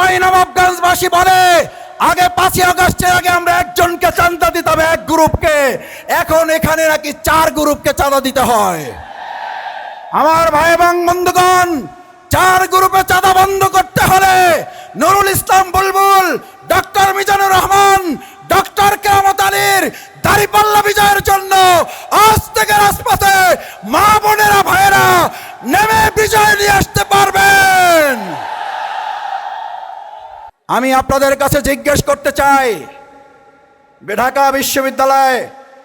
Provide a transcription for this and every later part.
চাপাই নবাবগঞ্জবাসী বলে, আগে পাঁচই আগস্টের আগে আমরা একজনকে চাঁদা দিতে হবে, এক গ্রুপকে। এখন এখানে নাকি চার গ্রুপকে চাঁদা দিতে হয়। আমার ভাই এবং বন্ধুগণ, চার গ্রুপে চাঁদা বন্ধ করতে হলে নুরুল ইসলাম বুলবুল, ডক্টর মিজানুর রহমান, ডক্টর কেরামত আলীর দাড়িপাল্লা বিজয়ের জন্য আজ থেকে রাজপথে মা বোনেরা, ভাইয়েরা, নেমে বিজয় নিয়ে আসতে আমি আপনাদের কাছে জিজ্ঞেস করতে চাই। ঢাকা বিশ্ববিদ্যালয়,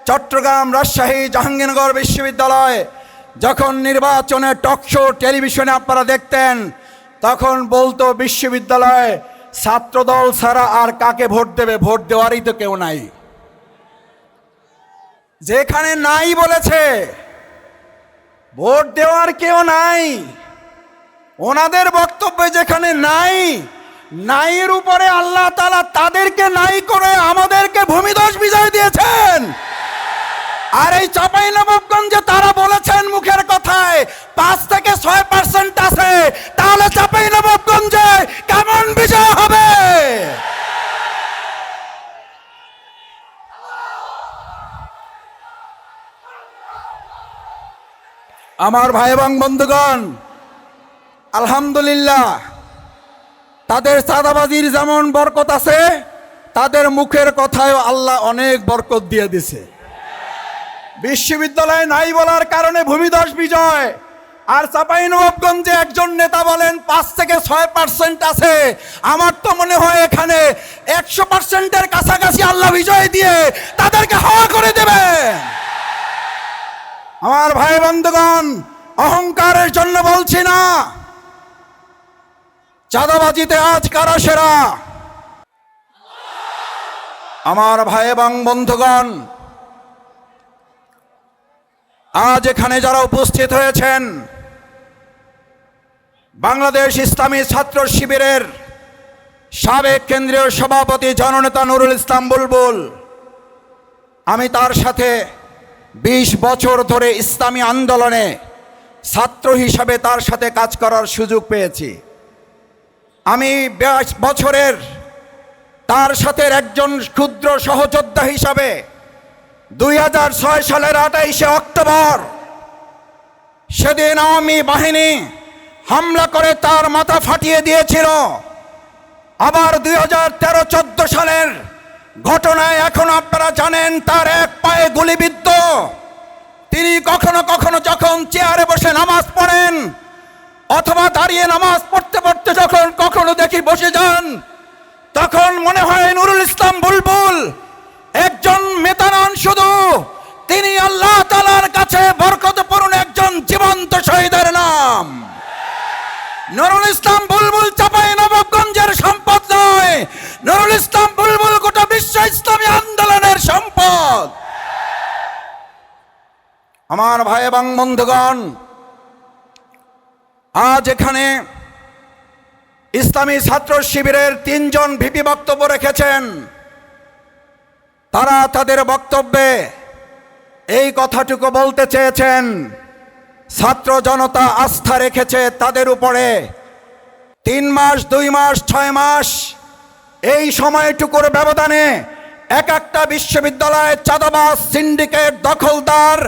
চট্টগ্রাম রাজশাহী, জাহাঙ্গীরনগর বিশ্ববিদ্যালয়, যখন নির্বাচনে টক শো টেলিভিশনে আপনারা দেখতেন, তখন বলতো বিশ্ববিদ্যালয়ে ছাত্রদল ছাড়া আর কাকে ভোট দেবে, ভোট দেওয়ারই তো কেউ নাই। যেখানে নাই বলেছে, ভোট দেওয়ার কেউ নাই। ওনাদের বক্তব্যে যেখানে নাই নাইয়ের উপরে আল্লাহ তালা তাদেরকে নাই করে আমাদেরকে ভূমিদশ বিজয় দিয়েছেন। আর এই চাপাই নবাবগঞ্জে তারা বলেছেন মুখের কথায়, পাঁচ থেকে ছয় পার্সেন্ট আছে। তাহলে চাপাই নবাবগঞ্জে কেমন বিজয় হবে? আমার ভাই এবং বন্ধুগণ, আলহামদুলিল্লাহ। তাদের চাঁদাবাজির যেমন বরকত আছে, তাদের মুখের কথায় আল্লাহ অনেক বরকত দিয়ে দিছে। বিশ্ববিদ্যালয়ে নাই বলার কারণে ভূমিধস বিজয়। আর চাঁপাইনবাবগঞ্জে একজন নেতা বলেন, পাঁচ থেকে ছয় পার্সেন্ট আছে। আমার তো মনে হয় এখানে একশো পার্সেন্টের কাছাকাছি আল্লাহ বিজয় দিয়ে তাদেরকে হাওয়া করে দেবে। আমার ভাই বন্ধুগণ, অহংকারের জন্য বলছি না। চাঁদাবাজিতে আজ কারা সেরা? আমার ভাই এবং বন্ধুগণ, আজ এখানে যারা উপস্থিত হয়েছেন, বাংলাদেশ ইসলামী ছাত্র শিবিরের সাবেক কেন্দ্রীয় সভাপতি জননেতা নুরুল ইসলাম বুলবুল, আমি তার সাথে ২০ বছর ধরে ইসলামী আন্দোলনে ছাত্র হিসাবে তার সাথে কাজ করার সুযোগ পেয়েছি। আমি বছরের তার সাথে একজন ক্ষুদ্র সহযোদ্ধা হিসাবে দুই হাজার ছয় সালের আঠাইশে অক্টোবর সেদিন আওয়ামী বাহিনী হামলা করে তার মাথা ফাটিয়ে দিয়েছিল। আবার দুই হাজার তেরো চোদ্দ সালের ঘটনায় এখন আপনারা জানেন তার এক পায়ে গুলিবিদ্ধ। তিনি কখনো কখনো যখন চেয়ারে বসে নামাজ পড়েন অথবা দাঁড়িয়ে নামাজ পড়তে বসে যান। তখন মনে হয় নুরুল ইসলাম বুলবুল, একজন মেতানন শুধু। তিনি আল্লাহ তালার কাছে বরকতপূর্ণ একজন জীবন্ত শহীদের নাম। নুরুল ইসলাম বুলবুল চাপাই সম্পদ নয়। নুরুল ইসলাম বুলবুল গোটা বিশ্ব ইসলামী আন্দোলনের সম্পদ। আমার ভাই এবং বন্ধুগণ, আজ এখানে ইসলামী ছাত্র শিবিরের তিনজন ভিপি বক্তব্য রেখেছেন। তারা তাদের বক্তব্যে এই কথাটুকু বলতে চেয়েছেন, ছাত্র জনতা আস্থা রেখেছে তাদের উপরে। তিন মাস, দুই মাস, ছয় মাস, এই সময়টুকুর ব্যবধানে এক একটা বিশ্ববিদ্যালয়ে চাঁদাবাজ সিন্ডিকেট দখলদার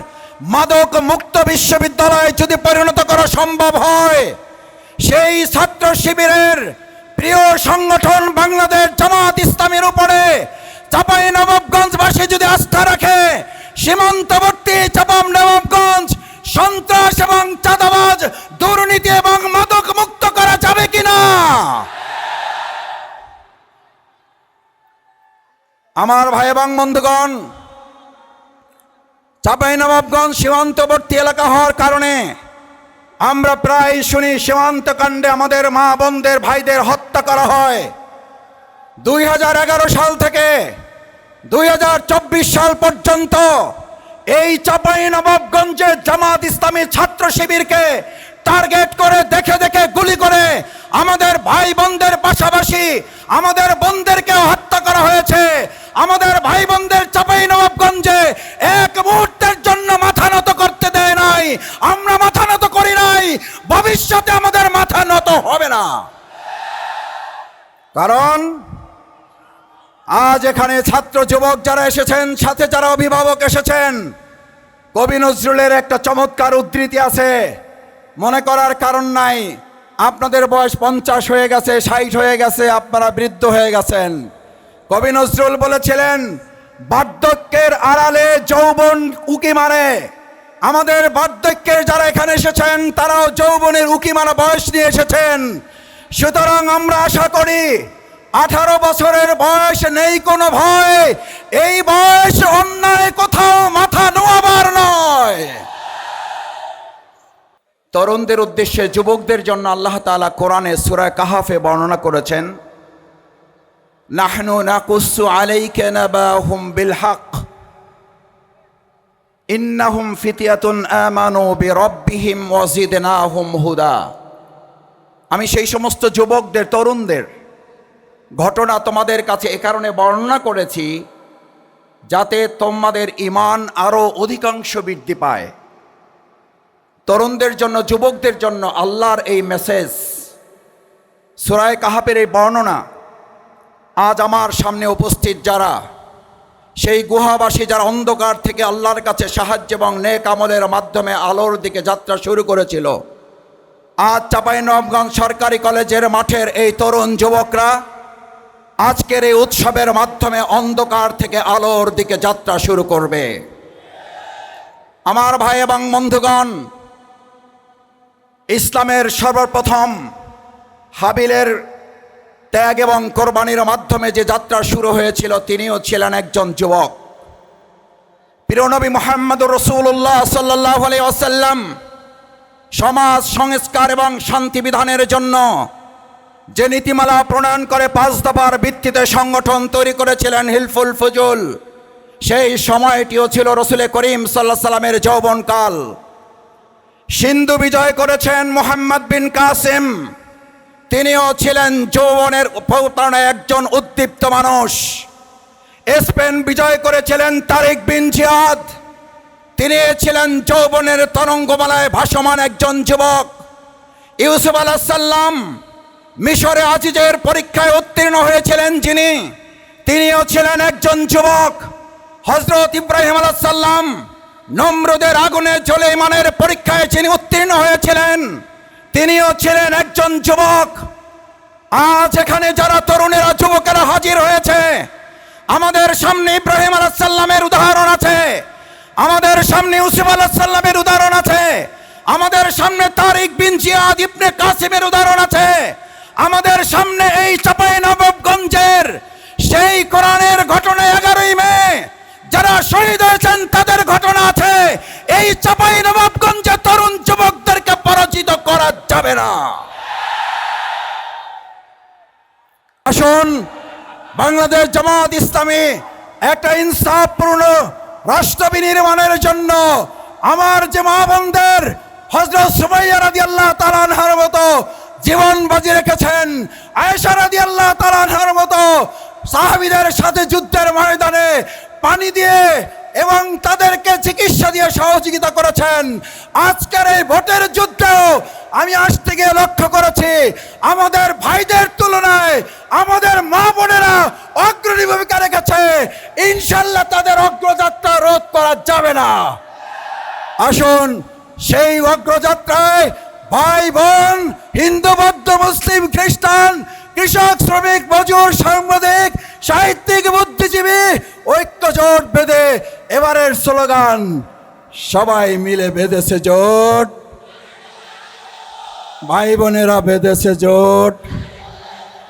মাদক মুক্ত বিশ্ববিদ্যালয় যদি পরিণত করা সম্ভব হয় সেই ছাত্র শিবিরের প্রিয় সংগঠন বাংলাদেশ জামাত ইসলামের উপরে চাপাই নবাবগঞ্জবাসী যদি আস্থা রাখে, সীমান্তবর্তী চাপাম নবাবগঞ্জ সন্ত্রাস এবং চাঁদাবাজ দুর্নীতি এবং মাদক মুক্ত করা যাবে কিনা? আমার ভাই এবং বন্ধুগণ চাঁপাইনবাবগঞ্জ সীমান্তবর্তী এলাকা হওয়ার কারণে আমরা প্রায় শুনি সীমান্ত কাণ্ডে আমাদের মা বোনদের ভাইদের হত্যা করা হয়। দুই হাজার এগারো সাল থেকে দুই হাজার চব্বিশ সাল পর্যন্ত এই চাপাই নবাবগঞ্জে জামাত ইসলামী ছাত্র শিবিরকে টার্গেট করে দেখে দেখে গুলি করে আমাদের ভাই বোনদের পাশাপাশি আমাদের বোনদেরকে হত্যা করা হয়েছে। আমাদের ভাই বোনদের চাপাই নবাবগঞ্জে এক মুহূর্তের জন্য মাথা নত করতে দেয় নাই আমরা মাথা নত ভবিষ্যতে আমাদের মাথা নত হবে না। কারণ আজ এখানে ছাত্র যুবক যারা এসেছেন, সাথে যারা অভিভাবক এসেছেন, কবি নজরুলের একটা চমৎকার উদ্ধৃতি আছে। মনে করার কারণ নাই, আপনাদের বয়স পঞ্চাশ হয়ে গেছে, ষাট হয়ে গেছে, আপনারা বৃদ্ধ হয়ে গেছেন। কবি নজরুল বলেছিলেন, বার্ধক্যের আড়ালে যৌবন উকি মারে। আমাদের বার্ধক্যের যারা এখানে এসেছেন, তারাও যৌবনের উকি মারা বয়স নিয়ে এসেছেন। সুতরাং আমরা আশা করি, আঠারো বছরের বয়স নেই কোনো ভয়, এই বয়স অন্যায় কোথাও মাথা নোয়াবার নয়। তরুণদের উদ্দেশ্যে যুবকদের জন্য আল্লাহ তাআলা কোরআনে সূরা কাহাফে বর্ণনা করেছেন, নাহনু নাকুসু আলাইকা নাবাহুম বিল হক। ইন্নাহুম ফিতিয়াতুন আমানু বিরাব্বিহিম ওয়াজিদনাহুম হুদা। আমি সেই সমস্ত যুবকদের, তরুণদের ঘটনা তোমাদের কাছে এ কারণে বর্ণনা করেছি যাতে তোমাদের ইমান আরও অধিকাংশ বৃদ্ধি পায়। তরুণদের জন্য, যুবকদের জন্য আল্লাহর এই মেসেজ, সুরায় কাহাপের এই বর্ণনা আজ আমার সামনে উপস্থিত যারা সেই গুহাবাসী যারা অন্ধকার থেকে আল্লাহর কাছে সাহায্য এবং নেক আমলের মাধ্যমে আলোর দিকে যাত্রা শুরু করেছিল। আজ চাঁপাইনবাবগঞ্জ সরকারি কলেজের মাঠের এই তরুণ যুবকরা আজকের এই উৎসবের মাধ্যমে অন্ধকার থেকে আলোর দিকে যাত্রা শুরু করবে। আমার ভাই এবং বন্ধুগণ, ইসলামের সর্বপ্রথম হাবিলের ত্যাগ এবং কোরবানির মাধ্যমে যে যাত্রা শুরু হয়েছিল, তিনিও ছিলেন একজন যুবক। প্রিয়নবী মোহাম্মদ রসুল্লাহ সাল্লাহ আলি আসাল্লাম সমাজ, সংস্কার এবং শান্তি বিধানের জন্য যে নীতিমালা প্রণয়ন করে পাঁচ দফার ভিত্তিতে সংগঠন তৈরি করেছিলেন হিলফুল ফজুল, সেই সময়টিও ছিল রসুল করিম সাল্লাহ সাল্লামের যৌবনকাল। সিন্ধু বিজয় করেছেন মোহাম্মদ বিন কাসিম। তিনিও ছিলেন যৌবনের প্রতারণায় একজন উদ্দীপ্ত মানুষ। স্পেন বিজয় করেছিলেন তারিক বিন জিয়াদ। তিনি ছিলেন যৌবনের তরঙ্গমালায় ভাসমান একজন যুবক। ইউসুফ আলাহাল্লাম মিশরে আজিজের পরীক্ষায় উত্তীর্ণ হয়েছিলেন যিনি। তিনিও ছিলেন একজন যুবক। হজরত ইব্রাহিম আলাহাল্লাম নম্রদের আগুনে জ্বলে ইমানের পরীক্ষায় যিনি উত্তীর্ণ হয়েছিলেন তিনিও ছিলেন একজন যুবক। আজ এখানে যারা তরুণেরা, যুবকেরা হাজির হয়েছে, আমাদের সামনে ইব্রাহিম আলাহাল্লামের উদাহরণ আছে। আমাদের সামনে ইউসুফ আলাহাল্লামের উদাহরণ আছে। আমাদের সামনে তারিক বিন জিয়াদ ইবনে কাসিমের উদাহরণ আছে। আমাদের সামনে এই চাপাই নবাবগঞ্জের সেই কোরআনের ঘটনা এগারোই মে, যারা শহীদ হয়েছেন তাদের ঘটনা আছে। এই চাপাই নবাবগঞ্জে যাবে না। আসুন, বাংলাদেশ জামাত ইসলামী একটা ইনসাফপূর্ণ রাষ্ট্র বিনির্মাণের জন্য আমার যে মা বোনদের হজরত সুমাইয়া রাদি আল্লাহ তালানহার মতো জীবন বাজি রেখেছেন, আয়েশা রাদি আল্লাহ তালানহার মতো সাহাবিদের সাথে যুদ্ধের ময়দানে পানি দিয়ে এবং তাদেরকে চিকিৎসা দিয়ে সহযোগিতা করেছেন, আজকের এই ভোটের যুদ্ধেও আমি আজ থেকে লক্ষ্য করেছি, আমাদের ভাইদের তুলনায় আমাদের মা বোনেরা অগ্রণী ভূমিকা রেখেছে। ইনশাল্লাহ তাদের অগ্রযাত্রা রোধ করা যাবে না। আসুন, সেই অগ্রযাত্রায় ভাই বোন, হিন্দু, বৌদ্ধ, মুসলিম, খ্রিস্টান, কৃষক, শ্রমিক, মজুর, সাংবাদিক, সাহিত্যিক, বুদ্ধিজীবী ঐক্য জোট বেঁধে এবারের স্লোগান, সবাই মিলে বেঁধেছে জোট। ভাই বোনেরা বেঁধেছে জোট।